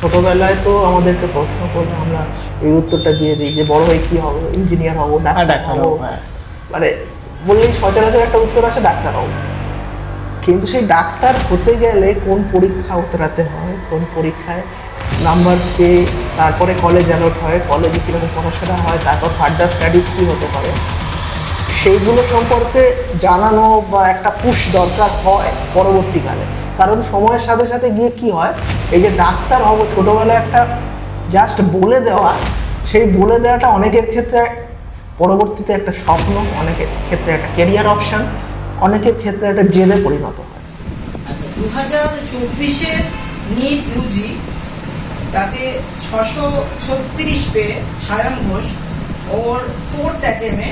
ছোটবেলায় তো আমাদেরকে প্রশ্ন করলে আমরা এই উত্তরটা দিয়ে দিই যে বড় হয়ে কি হবে? ইঞ্জিনিয়ার হব আর ডাক্তার হব। হব, হ্যাঁ। মানে বললেই সচরাচর একটা উত্তর আছে ডাক্তার হব। কিন্তু সেই ডাক্তার হতে গেলে কোন পরীক্ষা উতরাতে হয়? কোন পরীক্ষায় নাম্বার পেয়ে তারপরে কলেজ অ্যালট হয় কলেজে কীরকম পড়াশোনা হয় তারপর ফার্দার স্টাডিজ কী হতে পারে? সেইগুলো সম্পর্কে জানানো বা একটা পুশ দরকার হয় পরবর্তীকালে। কারণ সময়ের সাথে সাথে গিয়ে কি হয়, এই যে ডাক্তার হব, ছোটোবেলায় একটা জাস্ট বলে দেওয়া, সেই বলে দেওয়াটা অনেকের ক্ষেত্রে পরবর্তীতে একটা স্বপ্ন, অনেকের ক্ষেত্রে একটা কেরিয়ার অপশান অনেকের ক্ষেত্রে একটা জেদে পরিণত হয়। আচ্ছা দু হাজার চব্বিশের নিট ইউজি তাতে ছশো ছত্রিশ পেয়ে সায়ন ঘোষ ওর ফোর্থ অ্যাটেমে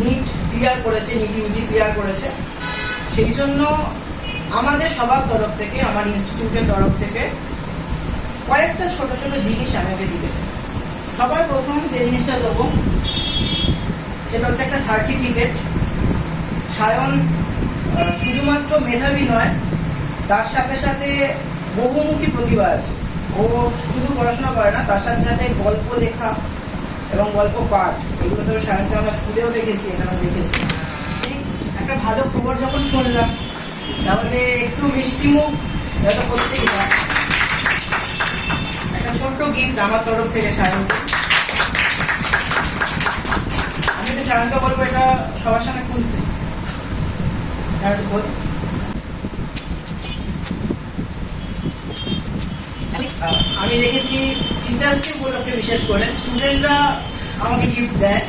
নিট ক্লিয়ার করেছে নিট ইউজি ক্লিয়ার করেছে। সেই জন্য আমাদের সবার তরফ থেকে, আমার ইনস্টিটিউটের তরফ থেকে কয়েকটা ছোট ছোট জিনিস আমাকে দিয়েছে সবার প্রথম যে জিনিসটা দেবো, সেটা হচ্ছে একটা সার্টিফিকেট সায়ন শুধুমাত্র মেধাবী নয়, তার সাথে সাথে বহুমুখী প্রতিভা আছে। ও শুধু পড়াশোনা করে না, তার সাথে সাথে গল্প লেখা এবং গল্প পাঠ, এগুলো তো সায়নকে আমরা স্কুলেও দেখেছি, এখানেও দেখেছি। নেক্সট একটা ভালো খবর যখন শুনলাম তাহলে একটু মিষ্টি মুখ করতেই হয়। একটা ছোট্ট গিফট আমার তরফ থেকে আমি তো সায়নকে বলব এটা সবার সামনে খুলতে। আমি দেখেছি টিচার্স ডে উপলক্ষে বিশেষ করে স্টুডেন্টরা আমাকে গিফট দেয়।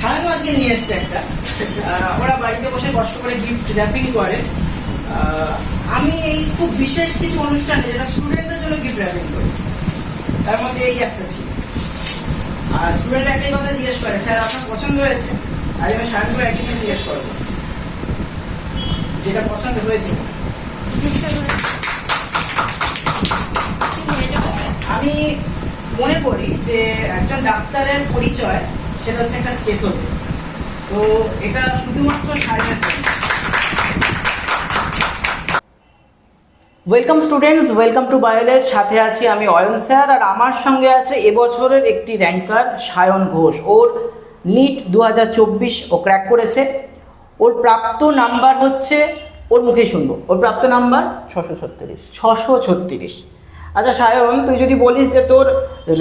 সায়নও আজকে নিয়ে এসছে একটা। ওরা বাড়িতে বসে কষ্ট করে গিফট র্যাপিং করে। আমি এই খুব বিশেষ কিছু অনুষ্ঠানে যেটা স্টুডেন্টদের জন্য গিফট র্যাপিং করি তার মধ্যে এই একটা ছিল। আর স্টুডেন্ট একটাই কথা জিজ্ঞেস করে, স্যার, আপনার পছন্দ হয়েছে? আজ আমি সায়নকে একই জিজ্ঞেস করব, যেটা পছন্দ হয়েছে। আমি মনে করি যে একজন ডাক্তারের পরিচয়, সেটা হচ্ছে একটা স্টেথোতে তো এটা শুধুমাত্র জন্য ওয়েলকাম স্টুডেন্টস ওয়েলকাম টু বায়োলেজ সাথে আছি আমি অয়ন স্যার আর আমার সঙ্গে আছে এবছরের একটি র্যাঙ্কার সায়ন ঘোষ। ওর নিট দু হাজার চব্বিশ ও ক্র্যাক করেছে। ওর প্রাপ্ত নাম্বার হচ্ছে ওর মুখেই শুনব। ওর প্রাপ্ত নাম্বার ছশো ছত্রিশ। ছশো ছত্রিশ। আচ্ছা সায়ন তুই যদি বলিস যে তোর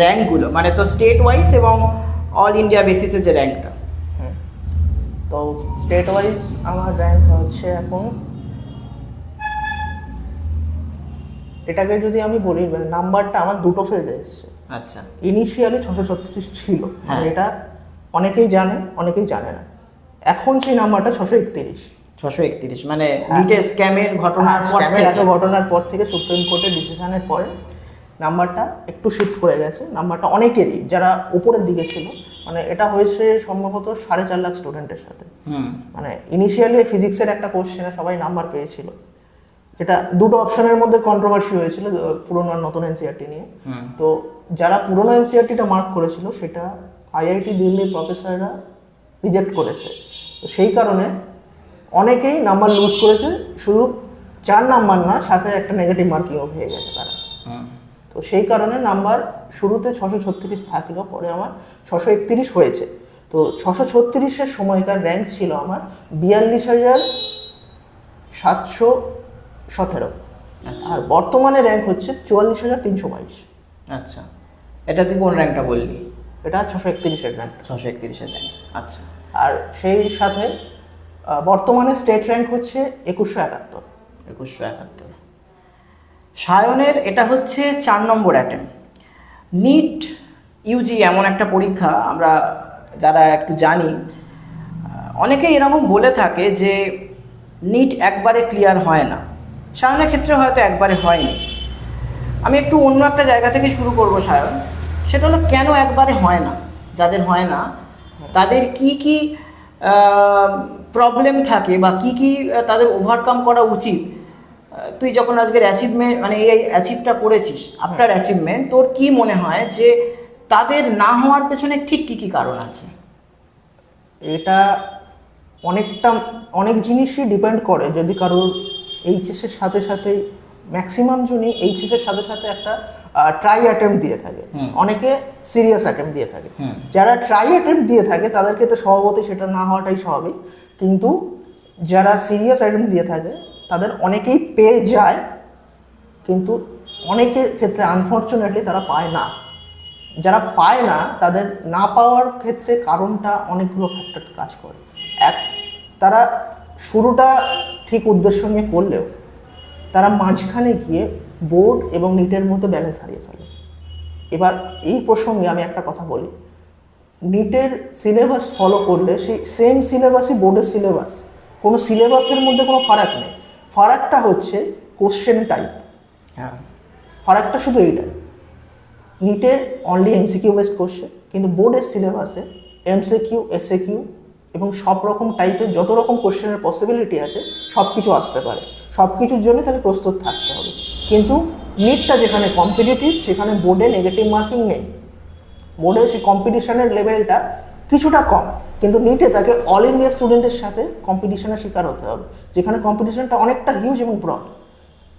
র্যাঙ্কগুলো মানে তোর স্টেট ওয়াইজ এবং অল ইন্ডিয়া বেসিসে যে র্যাঙ্কটা তো স্টেট ওয়াইজ আমার র্যাঙ্ক হচ্ছে এখন এটাকে যদি আমি বলি মানে নাম্বারটা আমার দুটো ফেজে এসছে। আচ্ছা। ইনিশিয়ালি ছশো ছত্রিশ ছিল হ্যাঁ। মানে এটা অনেকেই জানে অনেকেই জানে না। এখন সেই নাম্বারটা ছশো একত্রিশ। ছশো একত্রিশ মানে নিটের স্ক্যামের ঘটনার পর স্ক্যামের এত থেকে। ঘটনার পর থেকে সুপ্রিম কোর্টের ডিসিশনের পরে নাম্বারটা একটু শিফট করে গেছে। নাম্বারটা অনেকেরই যারা উপরের দিকে ছিল মানে এটা হয়েছে সম্ভবত সাড়ে চার লাখ স্টুডেন্টের সাথে। মানে ইনিশিয়ালি ফিজিক্সের একটা কোশ্চেনে সবাই নাম্বার পেয়েছিল। যেটা দুটো অপশনের মধ্যে কন্ট্রোভার্সি হয়েছিল পুরনো আর নতুন এনসিআরটি নিয়ে। তো যারা পুরনো এনসিআরটিটা মার্ক করেছিল সেটা আইআইটি দিল্লির প্রফেসররা রিজেক্ট করেছে। তো সেই কারণে অনেকেই নাম্বার লুজ করেছে শুধু চার নাম্বার না সাথে একটা নেগেটিভ মার্কিংও হয়ে গেছে তারা। তো সেই কারণে নাম্বার শুরুতে ছশো ছত্রিশ থাকলেও পরে আমার ছশো একত্রিশ হয়েছে। তো ছশো ছত্রিশের সময়কার র্যাঙ্ক ছিল আমার বিয়াল্লিশ হাজার সাতশো সতেরো। আচ্ছা। আর বর্তমানে র্যাঙ্ক হচ্ছে চুয়াল্লিশ হাজার তিনশো বাইশ। আচ্ছা। এটা তুই কোন র্যাঙ্কটা বললি? এটা ছশো একত্রিশের র্যাঙ্ক ছশো একত্রিশের র্যাঙ্ক আচ্ছা। আর সেই সাথে বর্তমানে স্টেট র্যাঙ্ক হচ্ছে একুশশো একাত্তর। একুশশো একাত্তর। সায়নের এটা হচ্ছে চার নম্বর অ্যাটেম নিট ইউজি এমন একটা পরীক্ষা আমরা যারা একটু জানি অনেকেই এরকম বলে থাকে যে নিট একবারে ক্লিয়ার হয় না। সায়নের ক্ষেত্রে হয়তো একবারে হয়নি। আমি একটু অন্য একটা জায়গা থেকে শুরু করব সায়ন। সেটা হলো কেন একবারে হয় না? যাদের হয় না তাদের কি কি প্রবলেম থাকে বা কি কি তাদের ওভারকাম করা উচিত? তুই যখন আজকের অ্যাচিভমেন্ট মানে এই অ্যাচিভটা করেছিস আফটার অ্যাচিভমেন্ট তোর কি মনে হয় যে তাদের না হওয়ার পেছনে ঠিক কি কি কারণ আছে? এটা অনেকটা অনেক জিনিসই ডিপেন্ড করে। যদি কারোর এইচএসের সাথে সাথে ম্যাক্সিমাম জনই এইচএসের সাথে সাথে একটা ট্রাই অ্যাটেম্প দিয়ে থাকে। অনেকে সিরিয়াস অ্যাটেম্প দিয়ে থাকে। যারা ট্রাই অ্যাটেম্প দিয়ে থাকে তাদেরকে তো স্বভাবতই সেটা না হওয়াটাই স্বাভাবিক। কিন্তু যারা সিরিয়াস অ্যাটেম্প দিয়ে থাকে তাদের অনেকেই পেয়ে যায় কিন্তু অনেকের ক্ষেত্রে আনফর্চুনেটলি তারা পায় না। যারা পায় না তাদের না পাওয়ার ক্ষেত্রে কারণটা অনেকগুলো ফ্যাক্টর কাজ করে। এক তারা শুরুটা ঠিক উদ্দেশ্য নিয়ে করলেও তারা মাঝখানে গিয়ে বোর্ড এবং নিটের মতো ব্যালেন্স হারিয়ে ফেলে। এবার এই প্রসঙ্গে আমি একটা কথা বলি। নিটের সিলেবাস ফলো করলে সেই সেম সিলেবাসই বোর্ডের সিলেবাস কোনো সিলেবাসের মধ্যে কোনো ফারাক নেই। ফারাকটা হচ্ছে কোশ্চেন টাইপ হ্যাঁ। ফারাকটা শুধু এইটাই নিটে অনলি এমসিকিউ বেসড কোশ্চেন কিন্তু বোর্ডের সিলেবাসে এমসিকিউ এসএ কিউ এবং সব রকম টাইপের যত রকম কোশ্চেনের পসিবিলিটি আছে সব কিছু আসতে পারে। সব কিছুর জন্য তাকে প্রস্তুত থাকতে হবে। কিন্তু নিটটা যেখানে কম্পিটিটিভ সেখানে বোর্ডে নেগেটিভ মার্কিং নেই। বোর্ডে সেই কম্পিটিশনের লেভেলটা কিছুটা কম। কিন্তু নিটে তাকে অল ইন্ডিয়া স্টুডেন্টের সাথে কম্পিটিশনের শিকার হতে হবে। যেখানে কম্পিটিশনটা অনেকটা হিউজ এবং ব্রড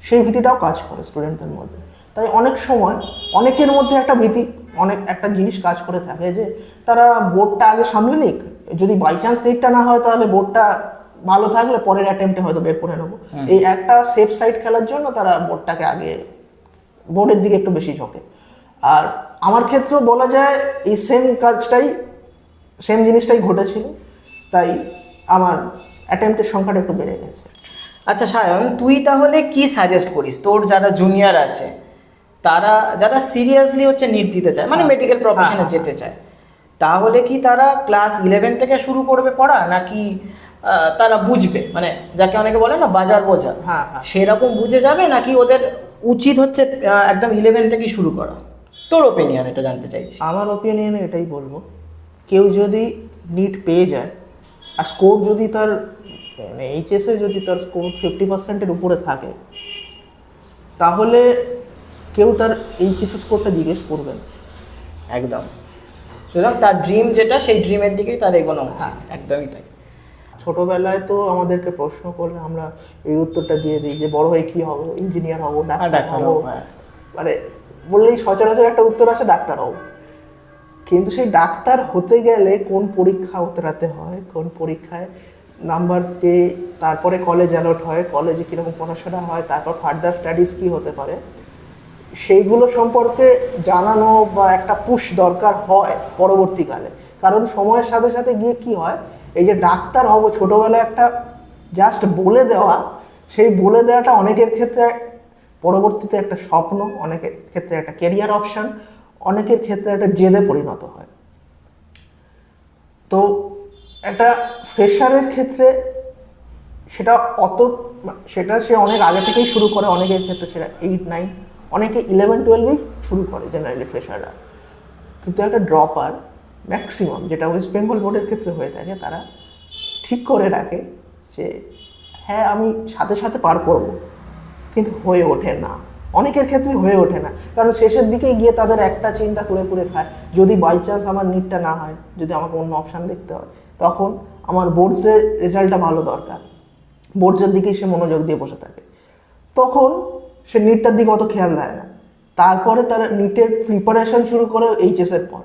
সেই ভীতিটাও কাজ করে স্টুডেন্টদের মধ্যে। তাই অনেক সময় অনেকের মধ্যে একটা ভীতি, অনেক একটা জিনিস কাজ করে থাকে যে, তারা বোর্ডটা আগে সামলে নিক যদি বাই চান্স নিটটা না হয় তাহলে বোর্ডটা ভালো থাকলে পরের অ্যাটেম্পটে হয়তো বের করে নেব। এই একটা সেফ সাইড খেলার জন্য তারা বোর্ডটাকে আগে বোর্ডের দিকে একটু বেশি ঝোঁকে। আর আমার ক্ষেত্রেও বলা যায় এই সেম কাজটাই সেম জিনিসটাই ঘটেছিল। তাই আমার অ্যাটেম্পটের সংখ্যাটা একটু বেড়ে গেছে। আচ্ছা সায়ন তুই তাহলে কি সাজেস্ট করিস? তোর যারা জুনিয়র আছে তারা যারা সিরিয়াসলি হচ্ছে নিট দিতে চায় মানে হ্যাঁ। মেডিকেল প্রফেশনে হ্যাঁ, যেতে চায় তাহলে কি তারা ক্লাস ইলেভেন থেকে শুরু করবে পড়া? নাকি তারা বুঝবে? মানে যাকে অনেকে বলে না বাজার বোঝা। হ্যাঁ হ্যাঁ। সেরকম বুঝে যাবে? নাকি ওদের উচিত হচ্ছে একদম ইলেভেন থেকেই শুরু করা? তোর ওপিনিয়ন এটা জানতে চাইছি। আমার ওপিনিয়নে এটাই বলব। কেউ যদি নিট পেয়ে যায় আর স্কোর যদি তার মানে এইচএসে যদি তার স্কোর ফিফটি পার্সেন্টের উপরে থাকে তাহলে কেউ তার এইচএসএ স্কোরটা জিজ্ঞেস করবে না। একদম। সুতরাং তার ড্রিম যেটা সেই ড্রিমের দিকেই তার এগোনো উচিত। হ্যাঁ। একদমই তাই। ছোটবেলায় তো আমাদেরকে প্রশ্ন করলে আমরা এই উত্তরটা দিয়ে দিই যে বড় হয়ে কি হব? ইঞ্জিনিয়ার হব ডাক্তার হব, হ্যাঁ। মানে বললেই সচরাচর একটা উত্তর আসে ডাক্তার হব। কিন্তু সেই ডাক্তার হতে গেলে কোন পরীক্ষা উতরাতে হয় কোন পরীক্ষায় নাম্বার পেয়ে তারপরে কলেজ অ্যালট হয় কলেজে কীরকম পড়াশোনা হয় তারপর ফার্দার স্টাডিজ কী হতে পারে? সেইগুলো সম্পর্কে জানানো বা একটা পুশ দরকার হয় পরবর্তীকালে। কারণ সময়ের সাথে সাথে গিয়ে কি হয়, এই যে ডাক্তার হব, ছোটবেলায় একটা জাস্ট বলে দেওয়া, সেই বলে দেওয়াটা অনেকের ক্ষেত্রে পরবর্তীতে একটা স্বপ্ন, অনেকের ক্ষেত্রে একটা কেরিয়ার অপশান অনেকের ক্ষেত্রে একটা জেদে পরিণত হয়। তো একটা ফ্রেশারের ক্ষেত্রে সেটা অত, সেটা সে অনেক আগে থেকেই শুরু করে, অনেকের ক্ষেত্রে সেটা এইট নাইন অনেকে ইলেভেন টুয়েলভেই শুরু করে জেনারেলি ফ্রেশাররা কিন্তু একটা ড্রপার ম্যাক্সিমাম যেটা ওয়েস্ট বেঙ্গল বোর্ডের ক্ষেত্রে হয়ে থাকে, তারা ঠিক করে রাখে যে হ্যাঁ আমি সাথে সাথে পার করব, কিন্তু হয়ে ওঠে না। অনেকের ক্ষেত্রে হয়ে ওঠে না। কারণ শেষের দিকে গিয়ে তাদের একটা চিন্তা করে করে খায়, যদি বাই চান্স আমার নিটটা না হয়, যদি আমাকে অন্য অপশান দেখতে হয়, তখন আমার বোর্ডসের রেজাল্টটা ভালো দরকার। বোর্ডসের দিকেই সে মনোযোগ দিয়ে বসে থাকে। তখন সে নিটটার দিকে অত খেয়াল দেয় না। তারপরে তারা নিটের প্রিপারেশন শুরু করে এইচএসের পর।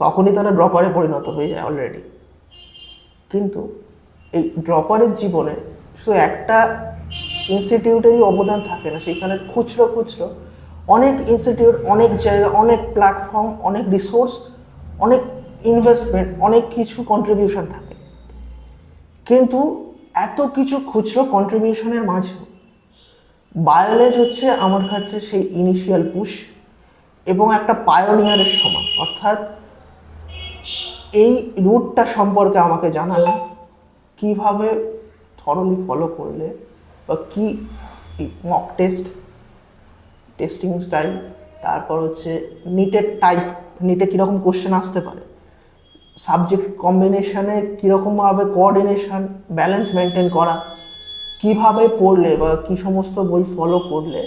তখনই তারা ড্রপারে পরিণত হয়ে যায় অলরেডি কিন্তু এই ড্রপারের জীবনে শুধু একটা ইনস্টিটিউটেরই অবদান থাকে না, সেখানে খুচরো খুচরো অনেক ইনস্টিটিউট অনেক জায়গা, অনেক প্ল্যাটফর্ম অনেক রিসোর্স অনেক ইনভেস্টমেন্ট অনেক কিছু কন্ট্রিবিউশন থাকে। কিন্তু এত কিছু খুচরো কন্ট্রিবিউশনের মাঝেও বায়োলেজ হচ্ছে আমার কাছে সেই ইনিশিয়াল পুশ এবং একটা পায়োনিয়ারের সমান। অর্থাৎ এই রুটটা সম্পর্কে আমাকে জানানো কীভাবে থরলি ফলো করলে বা কী মক টেস্ট টেস্টিং স্টাইল তারপর হচ্ছে নিটের টাইপ নিটে কীরকম কোশ্চেন আসতে পারে সাবজেক্ট কম্বিনেশনে কীরকমভাবে কোঅর্ডিনেশন ব্যালেন্স মেনটেন করা কীভাবে পড়লে বা কি সমস্ত বই ফলো করলে?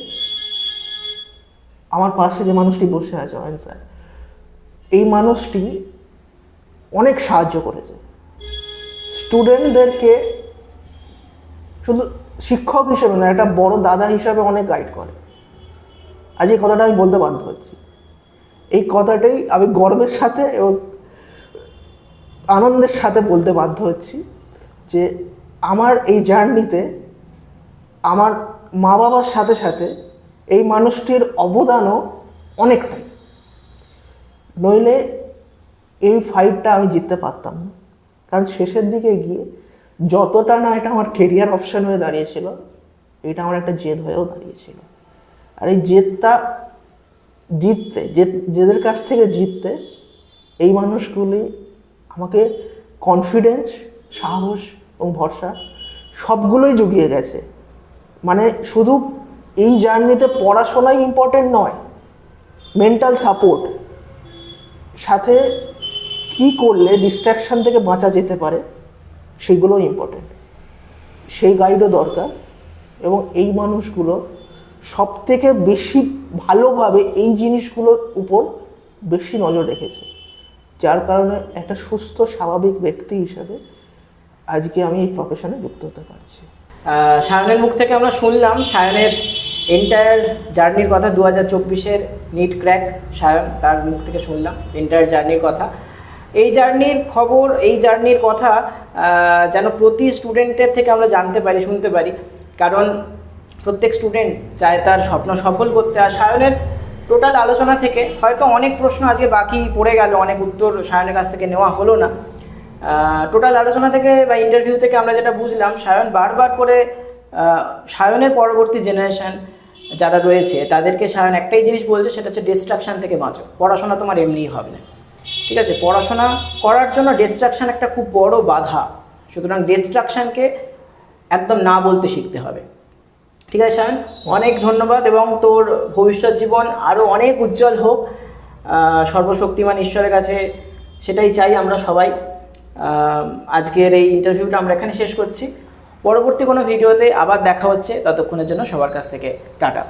আমার পাশে যে মানুষটি বসে আছে, অয়ন স্যার, এই মানুষটি অনেক সাহায্য করেছে। স্টুডেন্টদেরকে শুধু শিক্ষক হিসেবে না একটা বড় দাদা হিসাবে অনেক গাইড করে। আজ এই কথাটা আমি বলতে বাধ্য হচ্ছি। এই কথাটাই আমি গর্বের সাথে এবং আনন্দের সাথে বলতে বাধ্য হচ্ছি যে আমার এই জার্নিতে আমার মা বাবার সাথে সাথে এই মানুষটির অবদানও অনেকটাই। নইলে এই ফাইটটা আমি জিততে পারতাম না। কারণ শেষের দিকে গিয়ে যতটা না এটা আমার কেরিয়ার অপশান হয়ে দাঁড়িয়েছিল, এটা আমার একটা জেদ হয়েও দাঁড়িয়েছিল। আর এই জেদটা জিততে যে যেদের কাছ থেকে জিততে এই মানুষগুলি আমাকে কনফিডেন্স সাহস এবং ভরসা, সবগুলোই জুগিয়ে গেছে। মানে শুধু এই জার্নিতে পড়াশোনাই ইম্পর্টেন্ট নয় মেন্টাল সাপোর্ট সাথে কি করলে ডিস্ট্র্যাকশন থেকে বাঁচা যেতে পারে সেগুলো ইম্পর্টেন্ট সেই গাইডও দরকার এবং এই মানুষগুলো সব থেকে বেশি ভালোভাবে এই জিনিসগুলোর উপর বেশি নজর রেখেছে। যার কারণে একটা সুস্থ, স্বাভাবিক ব্যক্তি হিসাবে আজকে আমি এই প্রফেশনে যুক্ত হতে পারছি। সায়নের মুখ থেকে আমরা শুনলাম, সায়নের এন্টায়ার জার্নির কথা দু হাজার চব্বিশের নিট ক্র্যাক সায়ন, তার মুখ থেকে শুনলাম এন্টায়ার জার্নির কথা। এই জার্নির খবর, এই জার্নির কথা যেন প্রতি স্টুডেন্টের থেকে আমরা জানতে পারি, শুনতে পারি। কারণ প্রত্যেক স্টুডেন্ট চায় তার স্বপ্ন সফল করতে। আর সায়নের টোটাল আলোচনা থেকে হয়তো অনেক প্রশ্ন আজকে বাকি পড়ে গেল, অনেক উত্তর সায়নের কাছ থেকে নেওয়া হলো না। টোটাল আলোচনা থেকে বা ইন্টারভিউ থেকে আমরা যেটা বুঝলাম, সায়ন বারবার করে সায়নের পরবর্তী জেনারেশান যারা রয়েছে, তাদেরকে সায়ন একটাই জিনিস বলছে, সেটা হচ্ছে ডিস্ট্রাকশন থেকে বাঁচো। পড়াশোনা তোমার এমনিই হবে না। ঠিক আছে? পড়াশোনা করার জন্য ডিস্ট্রাকশন একটা খুব বড় বাধা। সুতরাং ডিস্ট্রাকশনকে একদম না বলতে শিখতে হবে। ঠিক আছে, সায়ন? অনেক ধন্যবাদ এবং তোর ভবিষ্যৎ জীবন আরও অনেক উজ্জ্বল হোক। সর্বশক্তিমান ঈশ্বরের কাছে সেটাই চাই আমরা সবাই। আজকের এই ইন্টারভিউটা আমরা এখানে শেষ করছি। পরবর্তী কোনো ভিডিওতে আবার দেখা হচ্ছে। ততক্ষণের জন্য সবার কাছ থেকে টাটা।